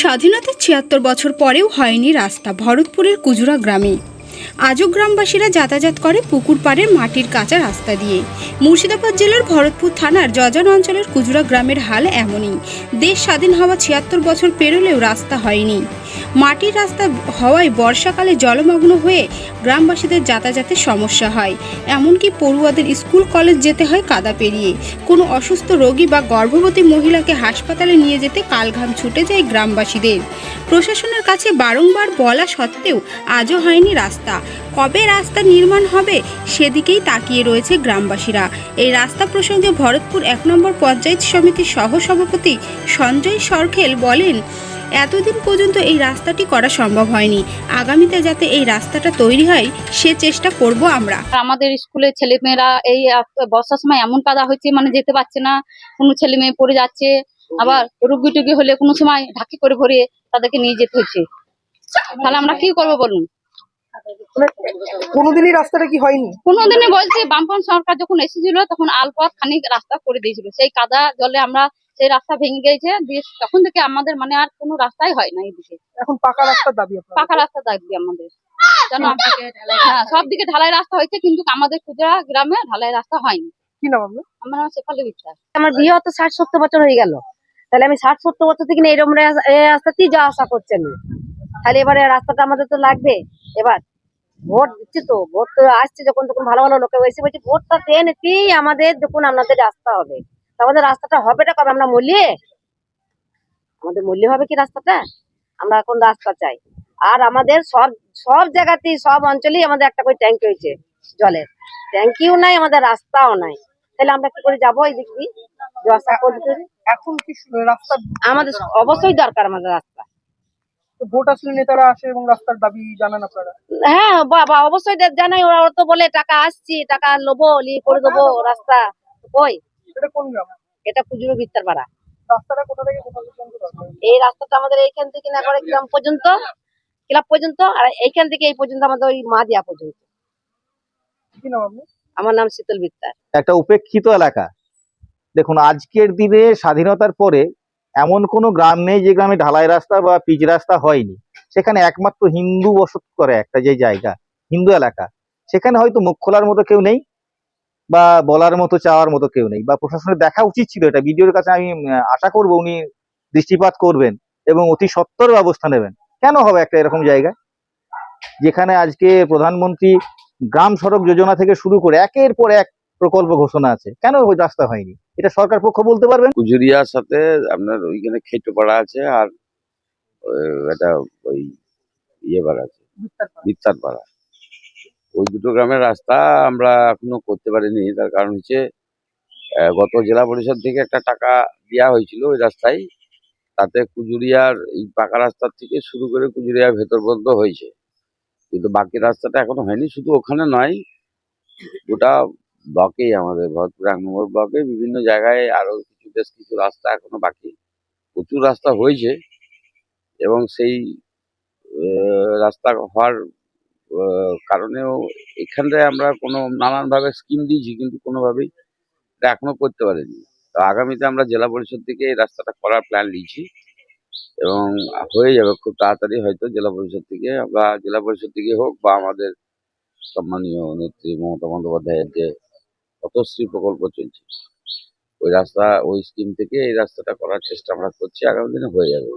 স্বাধীনতার ছিয়াত্তর বছর পরেও হয়নি রাস্তা, ভরতপুরের কুজুরা গ্রামে। আজও গ্রামবাসীরা যাতায়াত করে পুকুর পাড়ের মাটির কাঁচা রাস্তা দিয়ে। মুর্শিদাবাদ জেলার ভরতপুর থানার জজান অঞ্চলের কুজুরা গ্রামের হাল এমনই। দেশ স্বাধীন হওয়া ছিয়াত্তর বছর পেরোলেও রাস্তা হয়নি। মাটির রাস্তা হওয়ায় বর্ষাকালে জলমগ্ন হয়ে গ্রামবাসীদের যাতায়াতের সমস্যা হয়। এমনকি পড়ুয়াদের স্কুল, কলেজ যেতে হয় কাদা পেরিয়ে। কোনো অসুস্থ রোগী বা গর্ভবতী মহিলাকে হাসপাতালে নিয়ে যেতে কালঘাম ছুটে যায় গ্রামবাসীদের। প্রশাসনের কাছে বারংবার বলা সত্ত্বেও আজও হয়নি রাস্তা। কবে রাস্তা নির্মাণ হবে সেদিকেই তাকিয়ে রয়েছে গ্রামবাসীরা। এই রাস্তা প্রসঙ্গে ভরতপুর এক নম্বর পঞ্চায়েত সমিতির সহ সভাপতি সঞ্জয় সরখেল বলেন এতদিন পর্যন্ত এই রাস্তাটি করা সম্ভব হয়নি। আগামীতে যাতে এই রাস্তাটা তৈরি হয়, সে চেষ্টা করব আমরা। আমাদের স্কুলে ছেলেমেয়েরা এই বর্ষার সময় এমন কাদা হয়েছে মানে যেতে পারছে না। কোনো ছেলে মেয়ে পড়ে যাচ্ছে, আবার রুগী টুগি হলে কোনো সময় ঢাকি করে ভরে তাদেরকে নিয়ে যেতে হচ্ছে। তাহলে আমরা কি করব বলুন? কোনোদিনই রাস্তাটা কি হয়নি? কোনোদিনই বলছি বামপন সরকার যখন এসেছিল তখন আলপথ খানিক রাস্তা করে দিয়েছিল। সেই কাদা জলে আমরা সেই রাস্তা ভেঙে গেছে দিয়ে তখন থেকে আমাদের মানে আর কোনো রাস্তাই হয় না এদিকে। এখন পাকা রাস্তার দাবি পাকা রাস্তা থাকবে আমাদের। হ্যাঁ সব দিকে ঢালাই রাস্তা হয়েছে কিন্তু আমাদের খুচরা গ্রামে ঢালাই রাস্তা হয়নি। কি নাম আপনার? আমরা শেফালি বিশ্বাস। আমার বিয়ে হতো ষাট সত্তর বছর হয়ে গেল। তাহলে আমি ষাট সত্তর বছর থেকে না এরকম রাস্তাতেই যাওয়া আসা করছি আমি। তাহলে এবারে রাস্তাটা আমাদের তো লাগবে। এবার ভোট দিচ্ছি তো ভোট তো আসছে যখন তখন ভালো ভালো লোকে এসে বলছে ভোটটা দেন এতেই আমাদের দেখুন আপনাদের রাস্তা হবে। আমাদের রাস্তাটা হবেটা কবে? আমরা মূল্যে আমাদের মূল্য হবে কি রাস্তাটা? আমরা এখন রাস্তা চাই? আর আমাদের সব সব জায়গাতেই সব অঞ্চলেই আমাদের একটা করে ট্যাঙ্কি হয়েছে জলের। ট্যাঙ্কিও নাই আমাদের রাস্তাও নাই। তাহলে আমরা কি করে যাব এই দিক দিয়ে? এখন কি রাস্তা আমাদের অবশ্যই দরকার আমাদের রাস্তা। ভোট আসলে নেতারা আসে এবং রাস্তার দাবি জানান আপনারা? হ্যাঁ বাবা অবশ্যই জানাই। ওরা তো বলে টাকা আসছি টাকা লোবো নিয়ে করে দেবো রাস্তা কই? এটা কোন গ্রাম? এটা পুজুরো বিস্তার পাড়া। রাস্তাটা কোথা থেকে কোথা পর্যন্ত এই রাস্তাটা আমাদের এইখান থেকে না করে গ্রাম পর্যন্ত ক্লাব পর্যন্ত আর এইখান থেকে এই পর্যন্ত আমাদের ওই মা দিয়া পর্যন্ত। কি নাম আপনি? আমার নাম শীতল বিত্তার একটা উপেক্ষিত এলাকা। দেখুন আজকের দিনে স্বাধীনতার পরে এমন কোনো গ্রাম নেই যে গ্রামে ঢালাই রাস্তা বা পিচ রাস্তা হয়নি। সেখানে একমাত্র হিন্দু বসত করে একটা যে জায়গা, হিন্দু এলাকা। সেখানে হয়তো মুখ খোলার মতো কেউ নেই বা বলার মতো, চাওয়ার মতো কেউ নেই। বা প্রশাসনের দেখা উচিত ছিল এটা। বিডিওর কাছে আমি আশা করব উনি দৃষ্টিপাত করবেন এবং অতি সত্তর ব্যবস্থা নেবেন। কেন হবে একটা এরকম জায়গা যেখানে আজকে প্রধানমন্ত্রী গ্রাম সড়ক যোজনা থেকে শুরু করে একের পর এক প্রকল্প ঘোষণা আছে। কেন ওই রাস্তা হয়নি? এটা সরকার পক্ষ বলতে পারবেন? কুজুরিয়ার সাথে আপনার ওইখানে খেটোপাড়া আছে আর একটা ওই ইয়ে পাড়া আছে। বিত্তার পাড়া ওই দুটো গ্রামের রাস্তা আমরা এখনও করতে পারিনি। তার কারণ হচ্ছে আহ, গত জেলা পরিষদ থেকে একটা টাকা দেওয়া হয়েছিল ওই রাস্তায়। তাতে কুজুরিয়ার এই পাকা রাস্তার থেকে শুরু করে কুজুরিয়ার ভেতর পর্যন্ত হয়েছে। কিন্তু বাকি রাস্তাটা এখনও হয়নি শুধু ওখানে নয় গোটা ব্লকেই আমাদের ভরতপুর এক নম্বর ব্লকে বিভিন্ন জায়গায় আরও কিছু বেশ কিছু রাস্তা এখনও বাকি। প্রচুর রাস্তা হয়েছে এবং সেই রাস্তা হওয়ার কারণেও এখানটায় আমরা কোনো নানানভাবে স্কিম দিয়েছি কিন্তু কোনোভাবেই এটা এখনও করতে পারিনি। তো আগামীতে আমরা জেলা পরিষদ থেকে এই রাস্তাটা করার প্ল্যান নিয়েছি এবং হয়ে যাবে খুব তাড়াতাড়ি হয়তো জেলা পরিষদ থেকে, আমরা জেলা পরিষদ থেকে হোক বা আমাদের সম্মানীয় নেত্রী মমতা বন্দ্যোপাধ্যায়ের যে পথশ্রী প্রকল্প চলছে। ওই রাস্তা, ওই স্কিম থেকে এই রাস্তাটা করার চেষ্টা আমরা করছি, আগামী দিনে হয়ে যাবে।